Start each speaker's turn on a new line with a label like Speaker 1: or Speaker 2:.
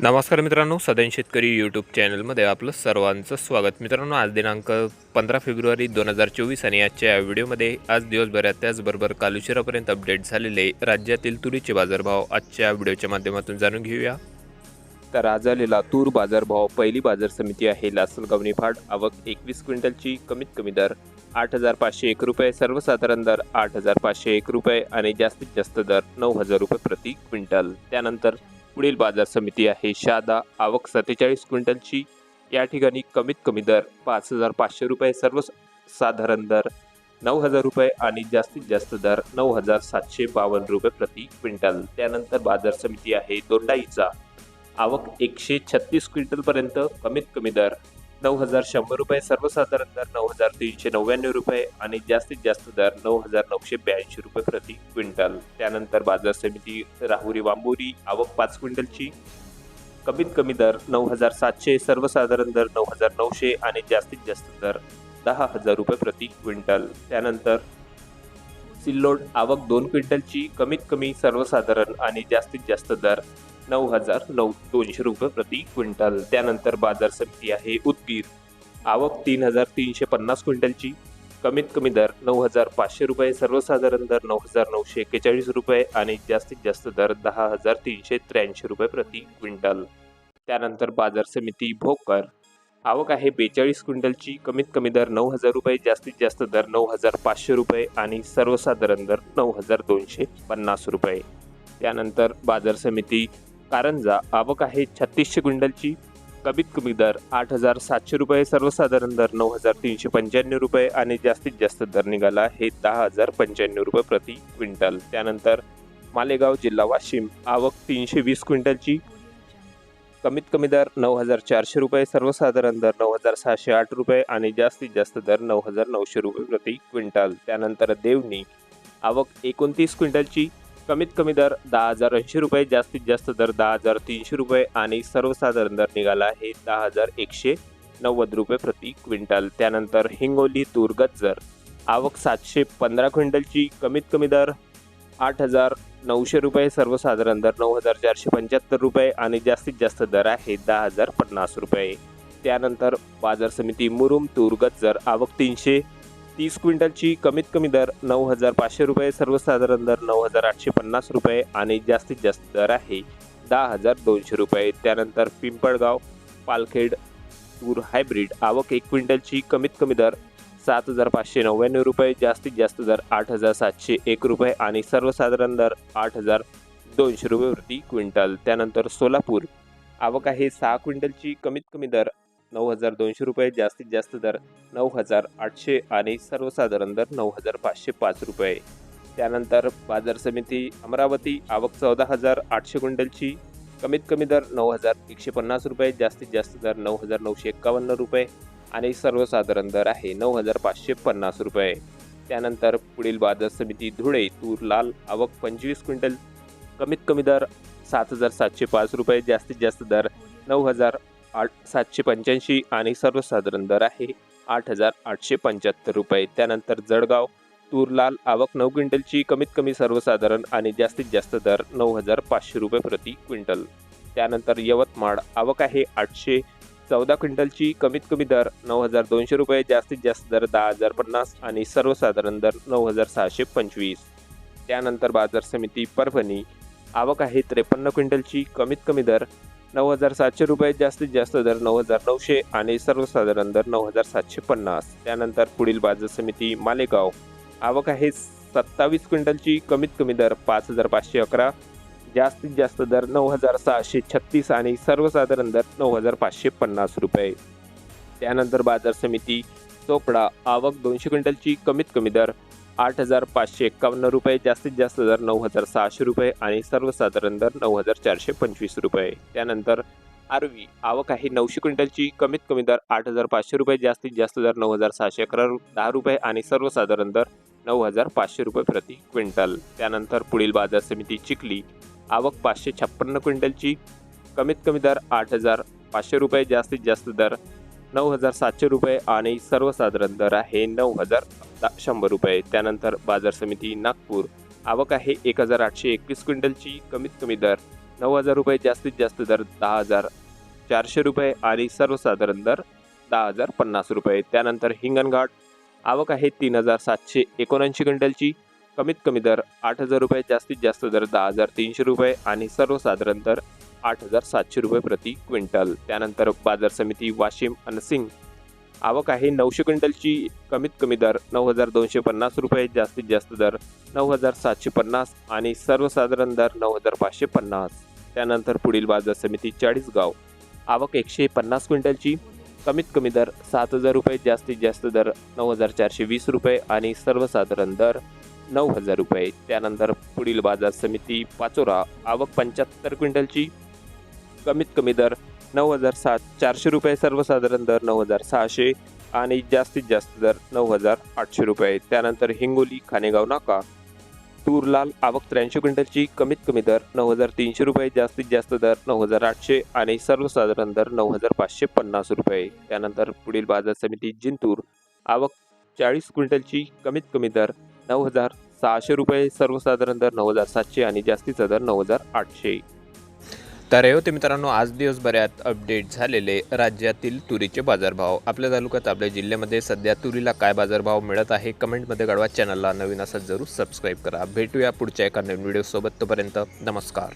Speaker 1: नमस्कार मित्रांनो सदन शेतकरी यूट्यूब चॅनलमध्ये आपलं सर्वांचं स्वागत. मित्रांनो आज दिनांक पंधरा फेब्रुवारी दोन हजार चोवीस आणि आजच्या या व्हिडिओमध्ये आज दिवसभरात त्याचबरोबर काल उशिरापर्यंत अपडेट झालेले राज्यातील तुरीचे बाजारभाव आजच्या व्हिडिओच्या माध्यमातून जाणून घेऊया. तर आज आलेला तूर बाजारभाव पहिली बाजार समिती आहे लासलगावनी फाट आवक एकवीस क्विंटलची कमीत कमी दर आठ हजार पाचशे एक रुपये सर्वसाधारण दर आठ हजार पाचशे एक रुपये आणि जास्तीत जास्त दर नऊ हजार रुपये प्रति क्विंटल. त्यानंतर पुढील बाजार समिती आहे. शादा आवक सत्तेचाळीस क्विंटलची. या ठिकाणी कमीत कमी दर पाच हजार पाचशे रुपये सर्वसाधारण दर नऊ हजार रुपये आणि जास्तीत जास्त दर नऊ हजार सातशे बावन्न रुपये प्रति क्विंटल. त्यानंतर बाजार समिती आहे दोंडाईचा. आवक एकशे छत्तीस क्विंटलपर्यंत कमीत कमी दर नऊ हजार शंभर रुपये सर्वसाधारण दर नऊ हजार तीनशे नव्याण्णव रुपये आणि जास्तीत जास्त दर नऊ हजार नऊशे ब्याऐंशी रुपये प्रति क्विंटल. त्यानंतर बाजार समिती राहुरी वांबोरी आवक पाच क्विंटलची. कमीत कमी दर नऊ हजार सातशे सर्वसाधारण दर नऊ हजार नऊशे आणि जास्तीत जास्त दर दहा हजार रुपये प्रति क्विंटल. त्यानंतर सिल्लोड आवक दोन क्विंटलची कमीत कमी सर्वसाधारण आणि जास्तीत जास्त दर नऊ हजार नऊ दोनशे रुपये प्रति क्विंटल. त्यानंतर बाजार समिती आहे उदगीर. आवक तीन हजार तीनशे पन्नास क्विंटलची. कमीत कमी दर नऊ हजार पाचशे रुपये सर्वसाधारण दर नऊ हजार नऊशे एक्केचाळीस रुपये आणि जास्तीत जास्त दर दहा हजार तीनशे त्र्याऐंशी रुपये प्रति क्विंटल. त्यानंतर बाजार समिती भोकर. आवक आहे बेचाळीस क्विंटलची. कमीत कमी दर नऊ हजार रुपये जास्तीत जास्त दर नऊ हजार पाचशे रुपये आणि सर्वसाधारण दर नऊ हजार दोनशे पन्नास रुपये. त्यानंतर बाजार समिती कारंजा आवक आहे छत्तीसशे क्विंटलची कमीत कमी दर आठ हजार सातशे रुपये सर्वसाधारण दर नऊ हजार तीनशे पंच्याण्णव रुपये आणि जास्तीत जास्त दर निघाला आहे दहा हजार पंच्याण्णव रुपये प्रति क्विंटल. त्यानंतर मालेगाव जिल्हा वाशिम आवक तीनशे वीस क्विंटलची. कमीत कमी दर नऊ हजार चारशे रुपये सर्वसाधारण दर नऊ हजार सहाशे आठ रुपये आणि जास्तीत जास्त दर नऊ हजार नऊशे रुपये प्रति क्विंटल. त्यानंतर देवणी आवक एकोणतीस क्विंटलची. कमीत कमी दर दहा हजार ऐंशी रुपये जास्तीत जास्त दर दहा हजार तीनशे रुपये आणि सर्वसाधारण दर निघाला आहे दहा हजार एकशे नव्वद रुपये प्रति क्विंटल. त्यानंतर हिंगोली तूर गज्जर आवक सातशे पंधरा क्विंटलची कमीत कमी दर आठ हजार नऊशे रुपये सर्वसाधारण दर नऊ हजार चारशे पंच्याहत्तर रुपये आणि जास्तीत जास्त दर आहे दहा हजार पन्नास रुपये. त्यानंतर बाजार समिती मुरुम तूर गज्जर आवक तीनशे तीस क्विंटलची कमीत कमी दर नऊ हजार पाचशे रुपये सर्वसाधारण दर नऊ हजार आठशे पन्नास रुपये आणि जास्तीत जास्त दर आहे दहा हजार दोनशे रुपये. त्यानंतर पिंपळगाव पालखेड तूर हायब्रिड आवक एक क्विंटलची कमीत कमी दर सात हजार पाचशे नव्याण्णव रुपये जास्तीत जास्त दर आठ हजार सातशे एक रुपये आणि सर्वसाधारण दर आठ हजार दोनशे रुपये प्रति क्विंटल. त्यानंतर सोलापूर आवक आहे सहा क्विंटलची कमीत कमी दर नऊ हजार दोनशे रुपये जास्तीत जास्त दर नऊ हजार आठशे आणि सर्वसाधारण दर नऊ हजार पाचशे पाच रुपये. त्यानंतर बाजार समिती अमरावती आवक चौदा हजार आठशे क्विंटलची कमीत कमी दर नऊ हजार एकशे पन्नास रुपये जास्तीत जास्त दर नऊ हजार नऊशे एक्कावन्न रुपये आणि सर्वसाधारण दर आहे नऊ हजार पाचशे पन्नास रुपये. त्यानंतर पुढील बाजार समिती धुळे तूर लाल आवक पंचवीस क्विंटल कमीत कमी दर सात हजार सातशे पाच रुपये जास्तीत जास्त दर नऊ हजार आठ सातशे पंच्याऐंशी आणि सर्वसाधारण दर आहे आठ हजार आठशे पंच्याहत्तर रुपये. त्यानंतर जळगाव तूर लाल आवक नऊ क्विंटलची कमीत कमी सर्वसाधारण आणि जास्तीत जास्त दर नऊ हजार पाचशे रुपये प्रति क्विंटल. त्यानंतर यवतमाळ आवक आहे आठशे चौदा क्विंटलची कमीत कमी दर नऊ हजार दोनशे रुपये जास्तीत जास्त दर दहा हजार पन्नास आणि सर्वसाधारण दर नऊ हजार सहाशे पंचवीस. त्यानंतर बाजार समिती परभणी आवक आहे त्रेपन्न क्विंटलची कमीत कमी दर नऊ हजार सातशे रुपये जास्तीत जास्त दर नऊ हजार नऊशे आणि सर्वसाधारण दर नऊ हजार सातशे पन्नास. त्यानंतर पुढील बाजार समिती मालेगाव. आवक आहे सत्तावीस क्विंटलची कमीत कमी दर पाच हजार पाचशे अकरा. जास्तीत जास्त दर नऊ हजार सहाशे छत्तीस आणि सर्वसाधारण दर नऊ हजार पाचशे पन्नास रुपये. त्यानंतर बाजार समिती चोपडा. आवक दोनशे क्विंटलची कमीत कमी दर आठ हजार पाचशे एक्कावन्न रुपये जास्तीत जास्त दर नऊ हजार सहाशे रुपये आणि सर्वसाधारण दर नऊ हजार चारशे पंचवीस रुपये. त्यानंतर आरवी आवक आहे नऊशे क्विंटलची कमीत कमी दर आठ हजार पाचशे रुपये जास्तीत जास्त दर नऊ हजार सहाशे अकरा दहा रुपये आणि सर्वसाधारण दर नऊ हजार पाचशे रुपये प्रति क्विंटल. त्यानंतर पुढील बाजार समिती चिखली आवक पाचशे छप्पन्न क्विंटलची कमीत कमी दर आठ हजार पाचशे रुपये जास्तीत जास्त दर नऊ हजार सातशे रुपये आणि सर्वसाधारण दर आहे नऊ हजार शंभर रुपये. त्यानंतर बाजार समिती नागपूर. आवक आहे एक हजार आठशे एकवीस क्विंटलची. कमीत कमी दर नऊ हजार रुपये जास्तीत जास्त दर दहा हजार चारशे रुपये आणि सर्वसाधारण दर दहा हजार पन्नास रुपये. त्यानंतर हिंगणघाट. आवक आहे तीन हजार सातशे एकोणऐंशी क्विंटलची. कमीत कमी दर आठ हजार रुपये जास्तीत जास्त दर दहा हजार तीनशे रुपये आणि सर्वसाधारण दर आठ हजार सातशे रुपये प्रति क्विंटल. त्यानंतर बाजार समिती वाशिम अनसिंग. आवक आहे. नऊशे क्विंटलची कमीत कमी दर नऊ हजार दोनशे पन्नास रुपये जास्तीत जास्त दर नऊ हजार सातशे पन्नास आणि सर्वसाधारण दर नऊ हजार पाचशे पन्नास. त्यानंतर पुढील बाजार समिती चाळीसगाव. आवक एकशे पन्नास क्विंटलची कमीत कमी दर सात हजार रुपये जास्तीत जास्त दर नऊ हजार चारशे वीस रुपये आणि सर्वसाधारण दर नऊ हजार रुपये. त्यानंतर पुढील बाजार समिती पाचोरा. आवक पंच्याहत्तर क्विंटलची कमीत कमी दर नऊ हजार सात चारशे रुपये सर्वसाधारण दर नऊ हजार सहाशे आणि जास्तीत जास्त दर नऊ हजार आठशे रुपये. त्यानंतर हिंगोली खानेगाव नाका. तूरलाल आवक त्र्याऐंशी क्विंटलची कमीत कमी दर नऊ हजार तीनशे रुपये जास्तीत जास्त दर नऊ हजार आठशे आणि सर्वसाधारण दर नऊ हजार पाचशे पन्नास रुपये. त्यानंतर पुढील बाजार समिती जिंतूर. आवक चाळीस क्विंटलची कमीत कमी दर नऊ हजार सहाशे रुपये सर्वसाधारण दर नऊ हजार सातशे आणि जास्तीचा दर नऊ हजार आठशे. तर होते मित्रांनो आज दिवसभरात अपडेट झालेले राज्यातील तुरीचे बाजारभाव. आपल्या तालुक्यात आपल्या जिल्ह्यामध्ये सध्या तुरीला काय बाजारभाव मिळत आहे कमेंटमध्ये कळवा. चॅनलला नवीन असं जरूर सबस्क्राईब करा. भेटूया पुढच्या एका नवीन व्हिडिओसोबत तोपर्यंत नमस्कार.